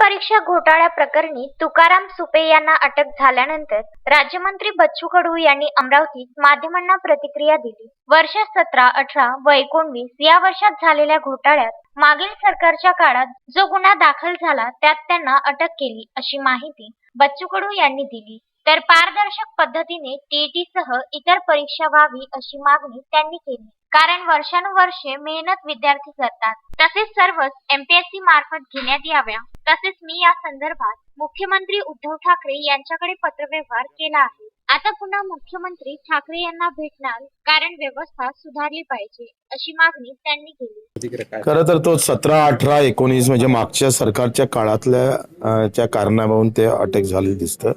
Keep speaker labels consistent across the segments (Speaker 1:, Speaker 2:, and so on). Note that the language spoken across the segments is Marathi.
Speaker 1: परीक्षा घोटाळ्या प्रकरणी तुकाराम सुपे यांना अटक झाल्यानंतर राज्यमंत्री बच्चू कडू यांनी अमरावतीत माध्यमांना प्रतिक्रिया दिली. वर्ष सतरा अठरा व एकोणवीस या वर्षात झालेल्या घोटाळ्यात मागील सरकारच्या काळात जो गुन्हा दाखल झाला त्यात त्यांना अटक केली अशी माहिती बच्चू कडू यांनी दिली. तर पारदर्शक पद्धतीने टीईटी सह इतर परीक्षा व्हावी अशी मागणी त्यांनी केली. कारण वर्षानुवर्षे मेहनत विद्यार्थी करतात. तसेच सर्वच एमपीएससी मार्फत घेण्यात याव्या. तसेच मी या संदर्भात मुख्यमंत्री उद्धव ठाकरे यांच्याकडे पत्रव्यवहार केला आहे. आता पुन्हा मुख्यमंत्री ठाकरे यांना भेटणार कारण व्यवस्था सुधारली पाहिजे अशी मागणी त्यांनी केली.
Speaker 2: खर तर तो सतरा अठरा एकोणीस म्हणजे मागच्या सरकारच्या काळातल्या कारणावरून ते अटक झालेलं दिसतं.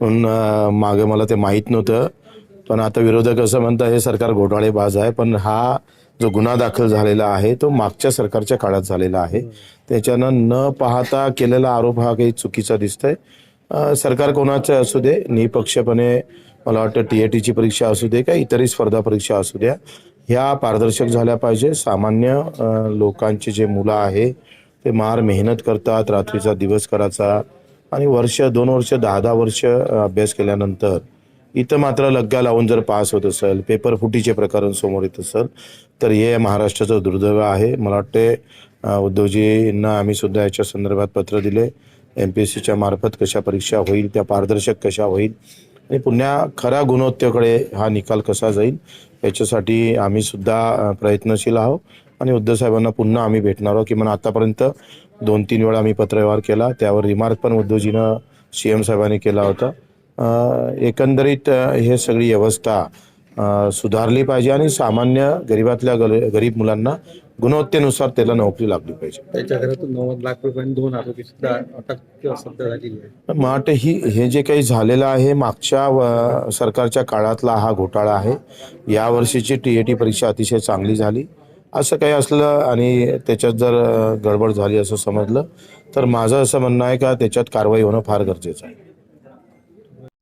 Speaker 2: म्हणून मागे मला ते माहीत नव्हतं. पण आता विरोधक असं म्हणतात हे सरकार घोटाळेबाज आहे. पण हा जो गुन्हा दाखल झालेला आहे तो मागच्या सरकारच्या काळात झालेला आहे. त्याच्यानं न पाहता केलेला आरोप हा काही चुकीचा दिसतोय. सरकार कोणाचं असू दे निपक्षपणे मला वाटतं टी ए टीची परीक्षा असू दे का इतरही स्पर्धा परीक्षा असू द्या ह्या पारदर्शक झाल्या पाहिजे. सामान्य लोकांचे जे मुलं आहे ते मार मेहनत करतात रात्रीचा दिवस करायचा. आणि वर्ष दोन वर्ष दहा दहा वर्ष अभ्यास केल्यानंतर इथं मात्र लग्गा लावून जर पास होत असेल पेपर फुटीचे प्रकरण समोर येत असेल तर हे महाराष्ट्राचं दुर्दैव आहे. मला वाटते उद्धवजींना आम्ही सुद्धा याच्या संदर्भात पत्र दिले. एम पी एस सीच्या मार्फत कशा परीक्षा होईल त्या पारदर्शक कशा होईल आणि पुन्हा खऱ्या गुणवत्तेकडे हा निकाल कसा जाईल याच्यासाठी आम्ही सुद्धा प्रयत्नशील आहोत. आणि उद्धव साहेबांना पुन्हा आम्ही भेटणार आहोत किमान आतापर्यंत दोन तीन वेळा आम्ही पत्रव्यवहार केला. त्यावर रिमार्क पण उद्धवजीनं सी एम साहेबांनी केला होता. एकंदरीत हे सगळी व्यवस्था सुधारली पाहिजे आणि सामान्य गरिबातल्या गरीब मुलांना गुणवत्तेनुसार त्याला नोकरी लागली पाहिजे.
Speaker 3: त्याच्या घरातून नव्वद लाख रुपये आणि दोन आरोपी सुद्धा अटक किंवा सध्या झालेली आहे
Speaker 2: मला वाटतं ही हे जे काही झालेलं आहे मागच्या सरकारच्या काळातला हा घोटाळा आहे. या वर्षीची टी ए टी परीक्षा अतिशय चांगली झाली. असं काही असलं आणि त्याच्यात जर गडबड झाली असं समजलं तर माझं असं म्हणणं आहे का त्याच्यात कारवाई होणं फार गरजेचं आहे.